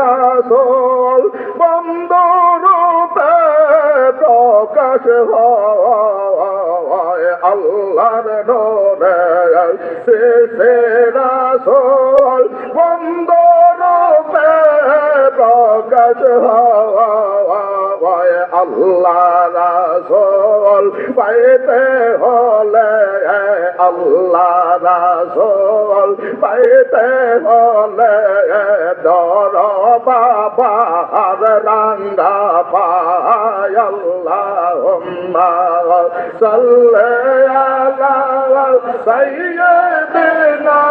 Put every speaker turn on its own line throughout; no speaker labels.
রাসূল বন্ধুরূপে প্রকাশ হয় আল্লাহর নোরে সৃষ্টি রাসূল বন্ধুরূপে প্রকাশ হয়। আল্লাহ রাসূল, পাইতে হলে আল্লাহ রাসূল, পাইতে হলে দর বাবা রাঙ্গা পায় আল্লাহুম্মা সাল্লি আলা সাইয়্যিদিনা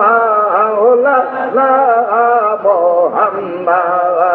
মাওলানা মুহাম্মদ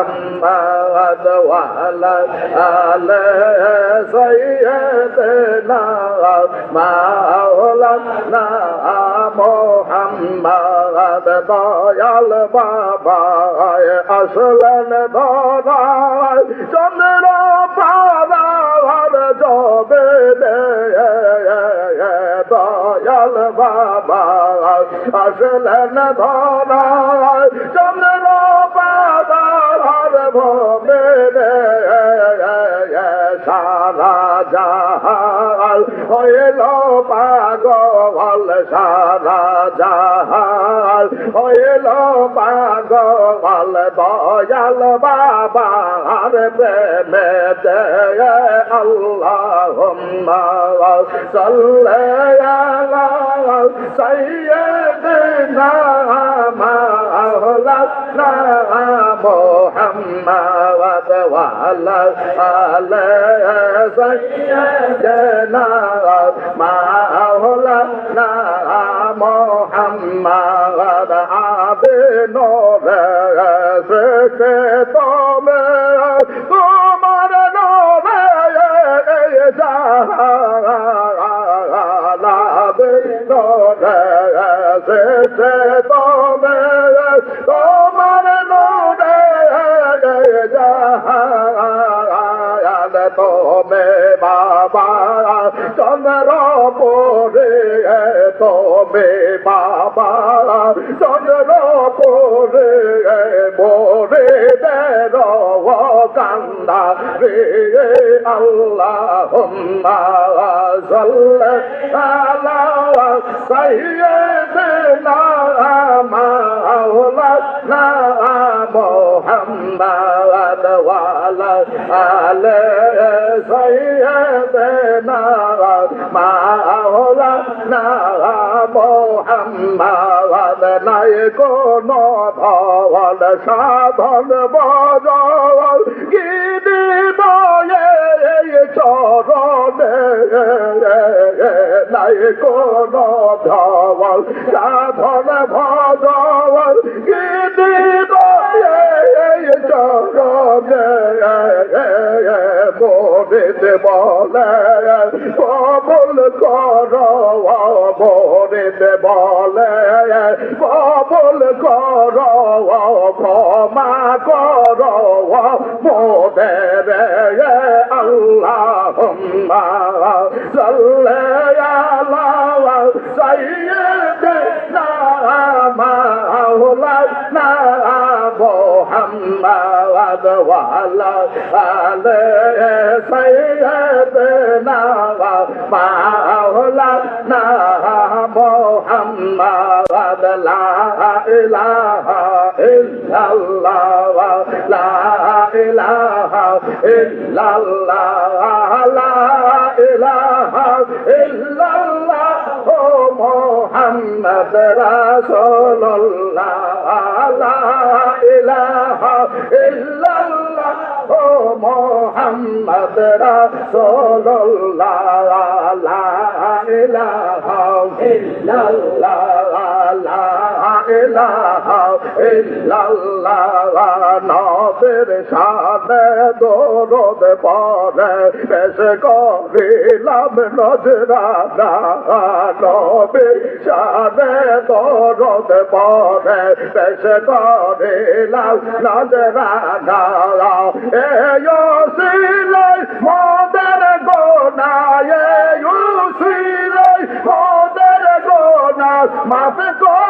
মুহাম্মদ ওয়ালা আলে সাইয়্যিদিনা মাওলানা মুহাম্মদ দয়াল বাবা আসলেন ধরায় চন্দ্র পারার জবে দয়াল বাবা আসলেন ধরায় চন্দ্র পারার ভবে সারা জাহাল হইল পাগল জাহাল হইল পাগল, দয়াল বাবার প্রেমে দে আল্লাহ আলা সাইয়্যিদিনা মাওলানা মুহাম্মদ ওয়ালা আলে সাইয়্যিদিনা মাওলানা Muhammad Ad Abino Resete Tome Tomar Nome Jahal Abino Resete Tome Tomar Nome Jahal Tome Baba Chandra Pore তুমি বাবা চন্দ্র পরে মোরে দের কান্দা রে আল্লাহ সাল্লা সাইয়্যিদিনা মাওলানা মুহাম্মদ ওয়ালা আলে সাইয়্যিদিনা মাওলানা মুহাম্মদ নাই কোন ভবন সাধন বজল গিরি বয়ে চরণে নাই কোন ধবল সাধন ভজল গিরি মোরে বলে কবল কর মোরে বলে কবল কর ক্ষমা কর মোদের আল্লাহ সাল্লে মুহাম্মদ ওয়ালা সাইয়্যিদিনা মাওলানা মুহাম্মদ লা ইলাহা ইল্লাল্লাহ লা ইলাহা ইল্লাল্লাহ লা ইলাহা ইল্লাল্লাহ ও মুহাম্মদ রাসূলুল্লাহ লা ইলাহা ইল্লাল্লাহ ইল্লাল্লাহ লা ইলাহা ইল্লাল্লাহ, নবের সাথে দরদ বেশ করিলাম নজরানা, নবের সাথে দরদ পরে বেশ করিলাম নজরানা এয়ো সিলাই মদের গোনায় সিলাই গোনা মাফ করে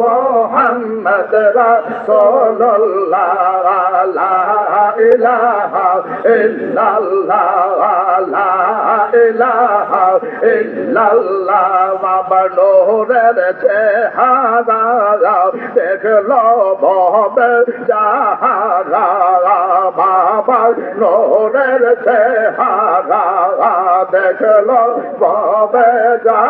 মুহাম্মদ রাসূলুল্লাহ। ইলাহা ইল্লাল্লাহ। ইলাহা ইল্লাল্লাহ। বাবা চেহারা দেখল ববে যাহারা বাবা নোরের চেহারা দেখল ববে যাহারা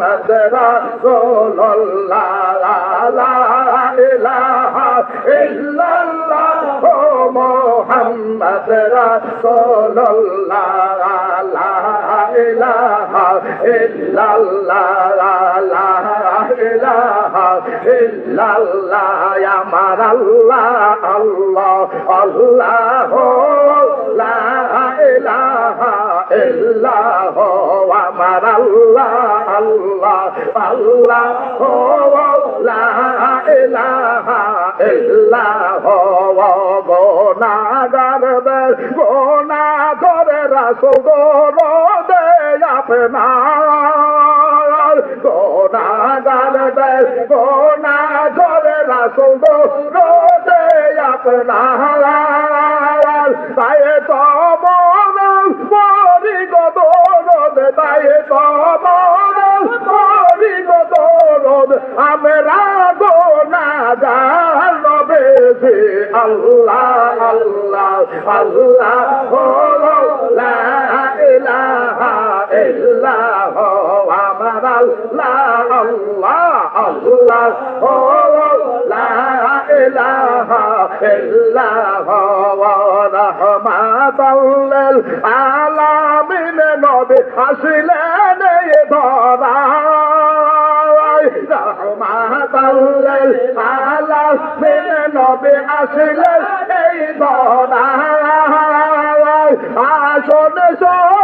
মুহাম্মদ রাসূলুল্লাহ লা ইলাহা ইল্লাল্লাহ। মুহাম্মদ রাসূলুল্লাহ লা ইলাহা ইল্লাল্লাহ লা ইলাহা ইল্লাল্লাহ আমার আল্লাহ আল্লাহ আল্লাহ লা ইলাহা ইল্লাহ আমার আল্লাহ আল্লাহ আল্লাহ ইলাহা ইল্লাহ গোনাগার গোনা করে রাসুল দে আপনার গোনাগার গোনা করে রাসুল দে আপনার তাই তো মরি তাই তো মরি গদরদ আমরা গোনা জান বেশি আল্লাহ আল্লাহ আল্লাহ লা ইলাহা ইল্লাহ আমার আল্লাহ আল্লাহ আল্লাহ লা ইলাহা আসলেন ধরা রহমাতাল্লিল আলামিন নবে আসলেন এই ধরা আসন সবাই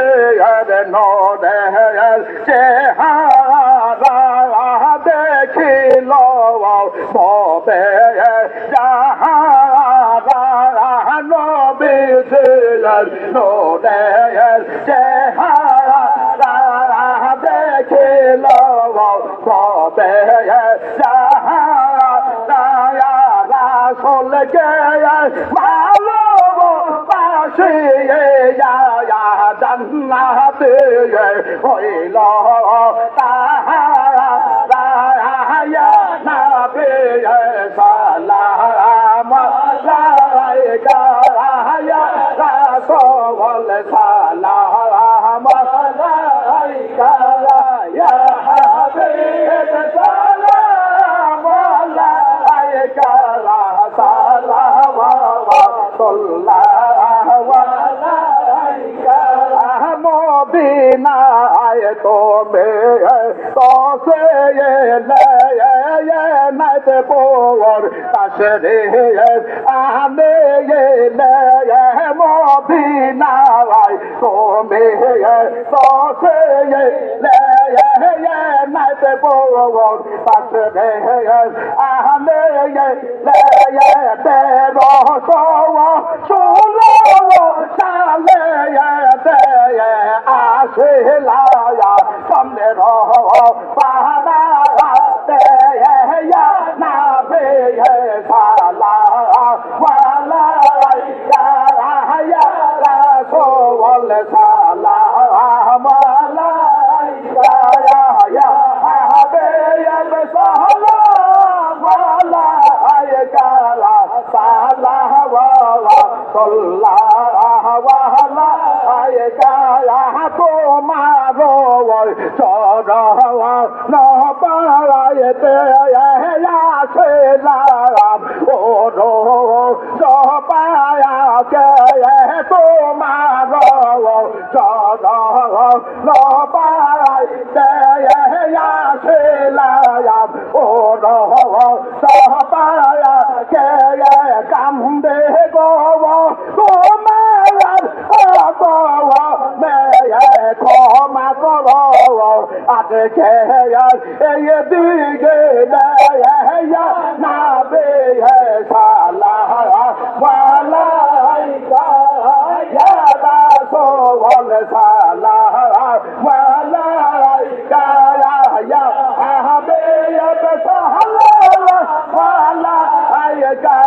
যে নোরে চেহারা দেখিল ববে যাহারা নবী দিলেন নোরে চেহারা দেখিল ববে যাহারা রাসুল কে হইল তাহারা me to se ye le ye ye na te por ta se re ye a me ye le ye mo bi na lai to me ye to se ye le ye ye na te por ta se re ye a me ye le ye te ro so wo so lo wo sa le ye te ye a se la ya sam ne ro pa da te ye ya na be ye sa la wa la ya ya la so wa le sa la ma la ya ya ya ha be ya be sa la wa la ya ka la sa la wa la sol la করো মেয়ে ক্ষমা করো আজকে এই দিকে দেয়া না বে সালা মালাইকা ইয়াদা সোল সালা মালাইকা ইয়া আহবে ইয়াদ সালা মালাইকা